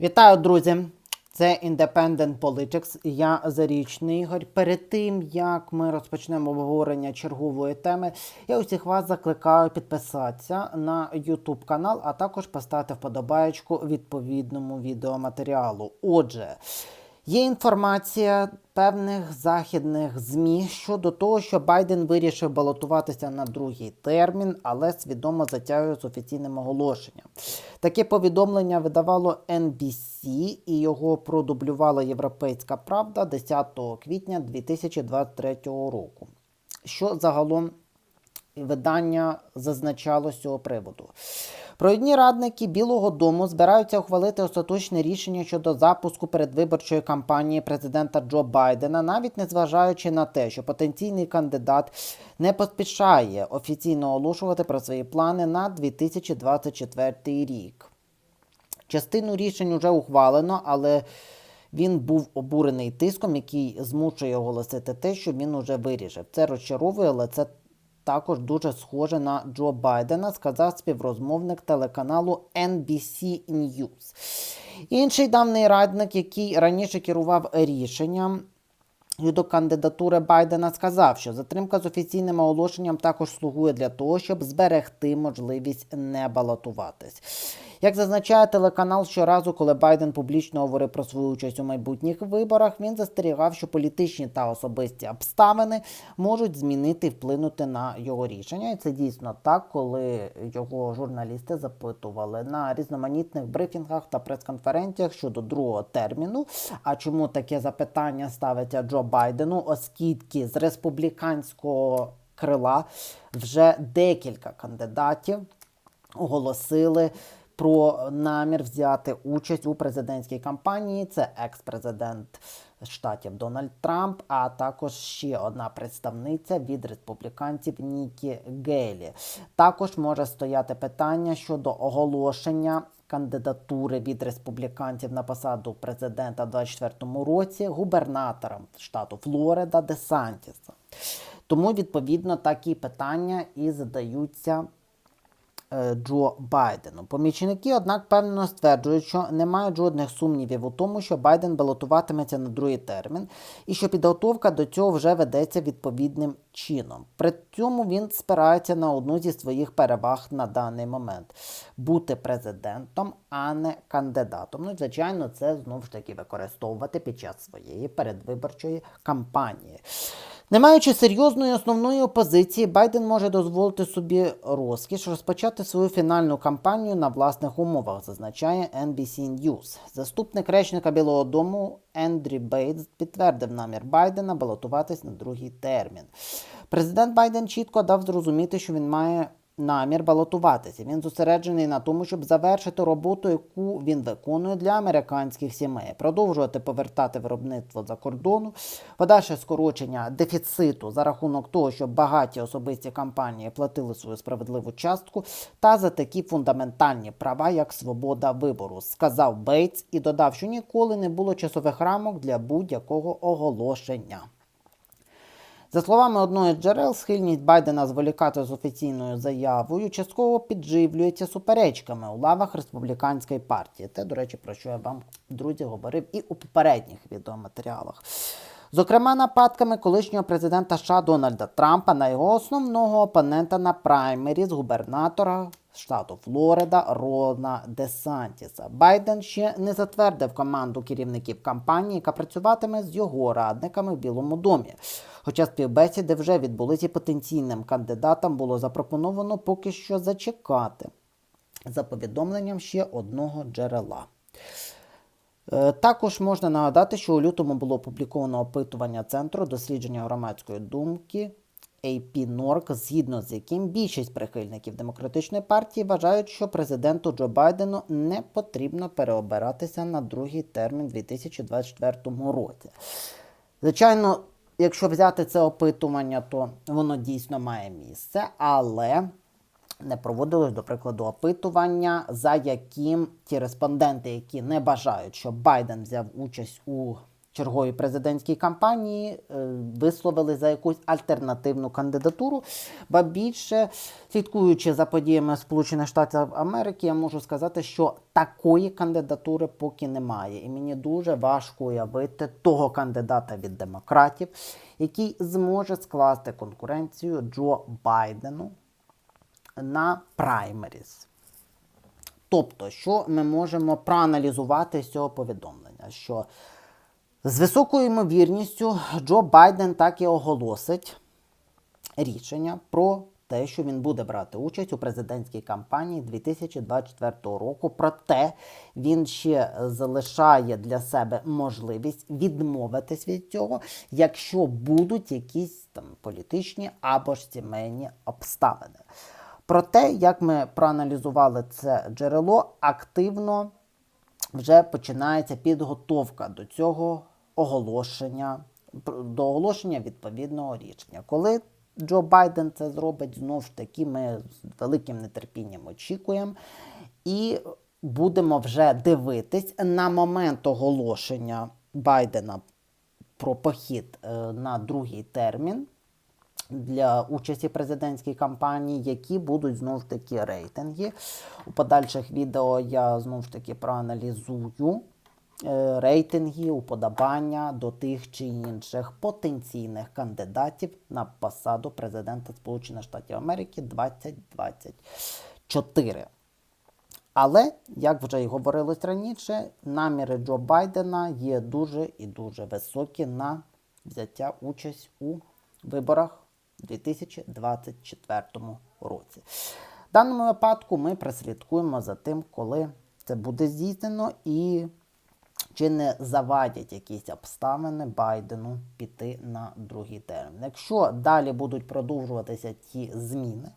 Вітаю, друзі! Це Independent Politics. і Я Зарічний Ігор. Перед тим як ми розпочнемо обговорення чергової теми, я усіх вас закликаю підписатися на YouTube канал, а також поставити вподобаєчку відповідному відеоматеріалу. Отже, Є інформація певних західних ЗМІ щодо того, що Байден вирішив балотуватися на другий термін, але свідомо затягує з офіційним оголошенням. Таке повідомлення видавало NBC і його продублювала Європейська Правда 10 квітня 2023 року. Що загалом видання зазначало з цього приводу. Провідні радники Білого Дому збираються ухвалити остаточне рішення щодо запуску передвиборчої кампанії президента Джо Байдена, навіть незважаючи на те, що потенційний кандидат не поспішає офіційно оголошувати про свої плани на 2024 рік. Частину рішень уже ухвалено, але він був обурений тиском, який змушує оголосити те, що він уже вирішив. Це розчаровує, але це також дуже схоже на Джо Байдена, сказав співрозмовник телеканалу NBC News. Інший давний радник, який раніше керував рішенням До кандидатури Байдена, сказав, що затримка з офіційним оголошенням також слугує для того, щоб зберегти можливість не балотуватись. Як зазначає телеканал, щоразу, коли Байден публічно говорив про свою участь у майбутніх виборах, він застерігав, що політичні та особисті обставини можуть змінити вплинути на його рішення. І це дійсно так, коли його журналісти запитували на різноманітних брифінгах та прес-конференціях щодо другого терміну. А чому таке запитання ставиться Джо Байдену, оскільки з республіканського крила вже декілька кандидатів оголосили про намір взяти участь у президентській кампанії. Це екс-президент штатів Дональд Трамп, а також ще одна представниця від республіканців Нікі Гейлі. Також може стояти питання щодо оголошення. Кандидатури від республіканців на посаду президента в 2024 році губернатором штату Флорида Десантіса. Тому, відповідно, такі питання і задаються Джо Байдену. Помічники, однак, певно стверджують, що не мають жодних сумнівів у тому, що Байден балотуватиметься на другий термін, і що підготовка до цього вже ведеться відповідним чином. При цьому він спирається на одну зі своїх переваг на даний момент бути президентом, а не кандидатом. Ну, звичайно, це знову ж таки використовувати під час своєї передвиборчої кампанії. Не маючи серйозної основної опозиції, Байден може дозволити собі розкіш розпочати свою фінальну кампанію на власних умовах, зазначає NBC News. Заступник речника Білого Дому Ендрі Бейтс підтвердив намір Байдена балотуватись на другий термін. Президент Байден чітко дав зрозуміти, що він має намір балотуватися. Він зосереджений на тому, щоб завершити роботу, яку він виконує для американських сімей, продовжувати повертати виробництво за кордону, подальше скорочення дефіциту за рахунок того, щоб багаті особисті компанії платили свою справедливу частку, та за такі фундаментальні права, як свобода вибору, сказав Бейтс і додав, що ніколи не було часових рамок для будь-якого оголошення. За словами одного з джерел, схильність Байдена зволікати з офіційною заявою частково підживлюється суперечками у лавах республіканської партії. Те, до речі, про що я вам, друзі, говорив і у попередніх відеоматеріалах. Зокрема, нападками колишнього президента США Дональда Трампа на його основного опонента на праймері з губернатора штату Флорида Рона Десантіса. Байден ще не затвердив команду керівників кампанії, яка працюватиме з його радниками в Білому домі. Хоча співбесіди вже відбулися потенційним кандидатам було запропоновано поки що зачекати за повідомленням ще одного джерела. Е, Також можна нагадати, що у лютому було опубліковано опитування Центру дослідження громадської думки AP Норк, згідно з яким більшість прихильників демократичної партії вважають, що президенту Джо Байдену не потрібно переобиратися на другий термін у 2024 році. Звичайно, якщо взяти це опитування, то воно дійсно має місце, але не проводилось, до прикладу, опитування, за яким ті респонденти, які не бажають, щоб Байден взяв участь у черговій президентській кампанії е, висловили за якусь альтернативну кандидатуру. Ба більше, слідкуючи за подіями Сполучених Штатів Америки, я можу сказати, що такої кандидатури поки немає. І мені дуже важко уявити того кандидата від демократів, який зможе скласти конкуренцію Джо Байдену на праймеріс. Тобто, що ми можемо проаналізувати з цього повідомлення? Що з високою ймовірністю Джо Байден так і оголосить рішення про те, що він буде брати участь у президентській кампанії 2024 року. Проте він ще залишає для себе можливість відмовитись від цього, якщо будуть якісь там політичні або ж сімейні обставини. Проте, як ми проаналізували це джерело, активно вже починається підготовка до цього оголошення, до оголошення відповідного рішення. Коли Джо Байден це зробить, знову ж таки, ми з великим нетерпінням очікуємо. І будемо вже дивитись на момент оголошення Байдена про похід е, на другий термін для участі в президентській кампанії, які будуть знову ж таки рейтинги. У подальших відео я знову ж таки проаналізую е, рейтинги, уподобання до тих чи інших потенційних кандидатів на посаду президента Сполучених Штатів Америки 2024. Але, як вже й говорилось раніше, наміри Джо Байдена є дуже і дуже високі на взяття участь у виборах 2024 році. В даному випадку ми прослідкуємо за тим, коли це буде здійснено і чи не завадять якісь обставини Байдену піти на другий термін. Якщо далі будуть продовжуватися ті зміни,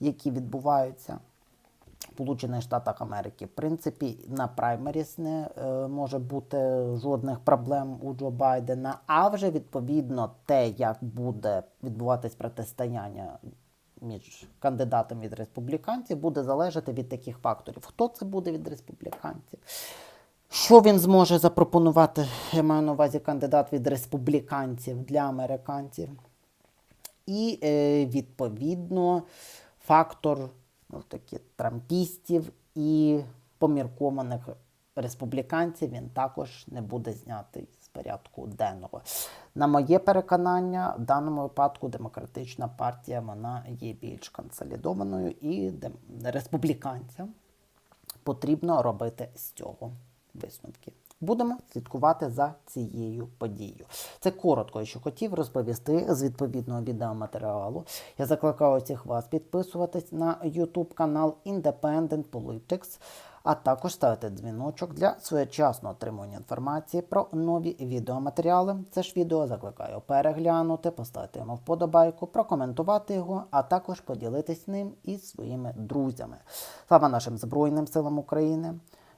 які відбуваються Сполучених Штатах Америки, в принципі, на праймеріс не е, може бути жодних проблем у Джо Байдена. А вже відповідно те, як буде відбуватись протистояння між кандидатом від республіканців, буде залежати від таких факторів. Хто це буде від республіканців? Що він зможе запропонувати, я маю на увазі кандидат від республіканців для американців? І е, відповідно фактор ну, такі, трампістів і поміркованих республіканців він також не буде знятий з порядку денного. На моє переконання, в даному випадку демократична партія вона є більш консолідованою і республіканцям потрібно робити з цього висновки. Будемо слідкувати за цією подією. Це коротко, що хотів розповісти з відповідного відеоматеріалу. Я закликаю всіх вас підписуватись на YouTube канал Independent Politics, а також ставити дзвіночок для своєчасного отримування інформації про нові відеоматеріали. Це ж відео закликаю переглянути, поставити йому вподобайку, прокоментувати його, а також поділитись ним із своїми друзями. Слава нашим Збройним силам України!